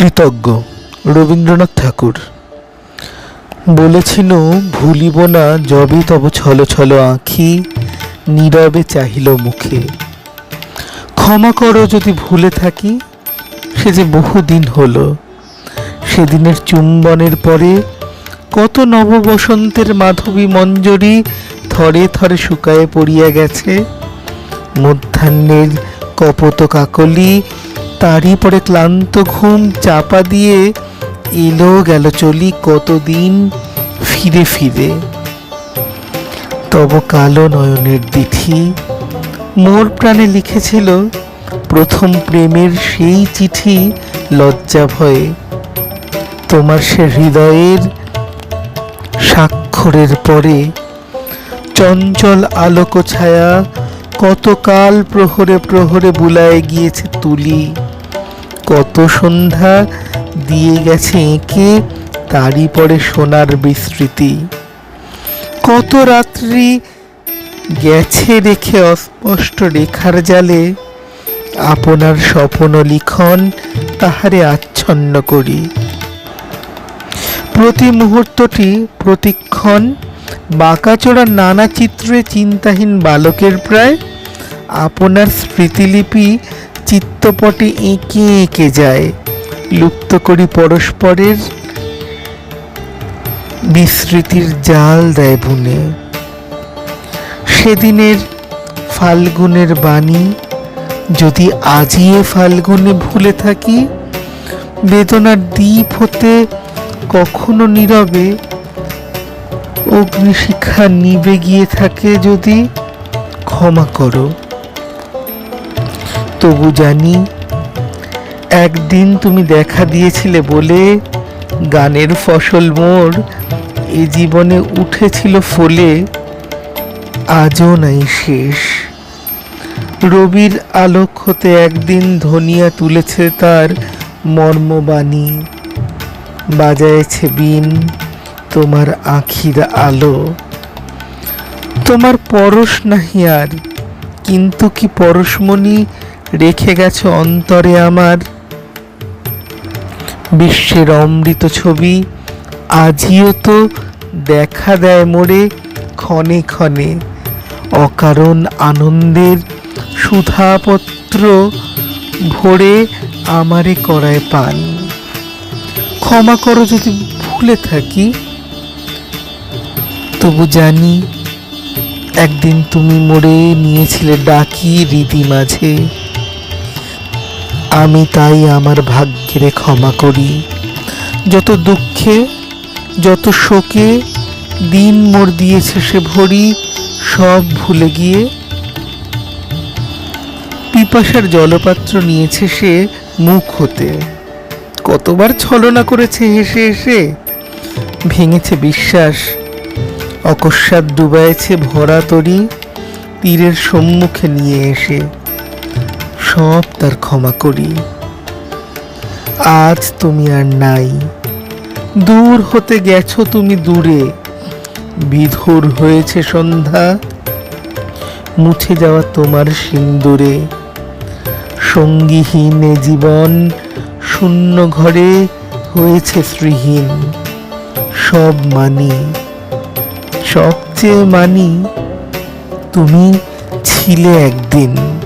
কৃতজ্ঞ রবীন্দ্রনাথ ঠাকুর। বলেছিল, ভুলিব না যবে তব ছল ছল আঁখি, নীরবে চাহিল মুখে। ক্ষমা করো যদি ভুলে থাকি, সে যে বহুদিন হলো। সেদিনের চুম্বনের পরে কত নববসন্তের মাধবী মঞ্জরি থরে থরে শুকায়ে পড়িয়া গেছে। মধ্যাহ্নের কপত কাকলি তারই পরে ক্লান্ত ঘুম চাপা দিয়ে এলো গেল চলি কতদিন ফিরে ফিরে। তব কালো নয়নের দিঠি মোর প্রাণে লিখেছিল প্রথম প্রেমের সেই চিঠি লজ্জা ভয়ে। তোমার সে হৃদয়ের স্বাক্ষরের পরে চঞ্চল আলোক ছায়া কতকাল প্রহরে প্রহরে বুলায় গিয়েছে তুলি। কত সন্ধ্যা দিয়ে গেছে এঁকে, তারই পরে সোনার বিস্মৃতি কত রাত্রি গেছে রেখে অস্পষ্ট রেখার জালে, আপনার স্বপন লিখন তাহারে আচ্ছন্ন করি। প্রতি মুহূর্তটি প্রতিক্ষণ বাঁকাচোড়া নানা চিত্রে চিন্তাহীন বালকের প্রায়, আপনার স্মৃতিলিপি চিত্তপটে এঁকে এঁকে যায়। লুপ্ত করি পরস্পরের বিস্মৃতির জাল দেয় বুনে সেদিনের ফাল্গুনের বাণী, যদি আজিয়ে ফাল্গুনে ভুলে থাকি, বেদনার দ্বীপ হতে কখনো নীরবে, অগ্নিশিখা নিবে গিয়ে থাকে যদি ক্ষমা করো। তবু জানি, একদিন তুমি দেখা দিয়েছিলে বলে গানের ফসল মোর এ জীবনে উঠেছিল ফলে, আজও নাই শেষ। রবির আলোক হতে একদিন ধনিয়া তুলেছে তার মর্মবাণী, বাজায়েছে বিন তোমার আখির আলো। তোমার পরশ নাহি আর, কিন্তু কি পরশমণি রেখে গেছে অন্তরে আমার। বিশ্বের অমৃত ছবি আজিও তো দেখা দেয় মোরে ক্ষণে ক্ষণে। অকারণ আনন্দের সুধাপত্র ভরে আমারে করায় পান। ক্ষমা করো যদি ভুলে থাকি, তবু জানি একদিন তুমি মোড়ে নিয়েছিলে ডাকি রীতি মাঝে। আমি তাই আমার ভাগ্যের ক্ষমা করি। যত দুঃখে, যত শোকে দিন মোর দিয়েছে সে ভরি, সব ভুলে গিয়ে পিপাসার জলপাত্র নিয়েছে সে মুখ হতে। কতবার ছলনা করেছে হেসে হেসে, ভেঙেছে বিশ্বাস, অকস্মাৎ ডুবাইছে ভরা তরি, তীরের সম্মুখে নিয়ে এসে। সব তার ক্ষমা করি। আজ তুমি আর নাই। দূর হতে গেছো তুমি দূরে। বিধুর হয়েছে সন্ধ্যা। মুছে যাওয়া তোমার সিন্দুরে। সঙ্গীহীন জীবন শূন্য ঘরে হয়েছে শ্রীহীন সব মানি, সবচেয়ে মানি তুমি ছিলে একদিন।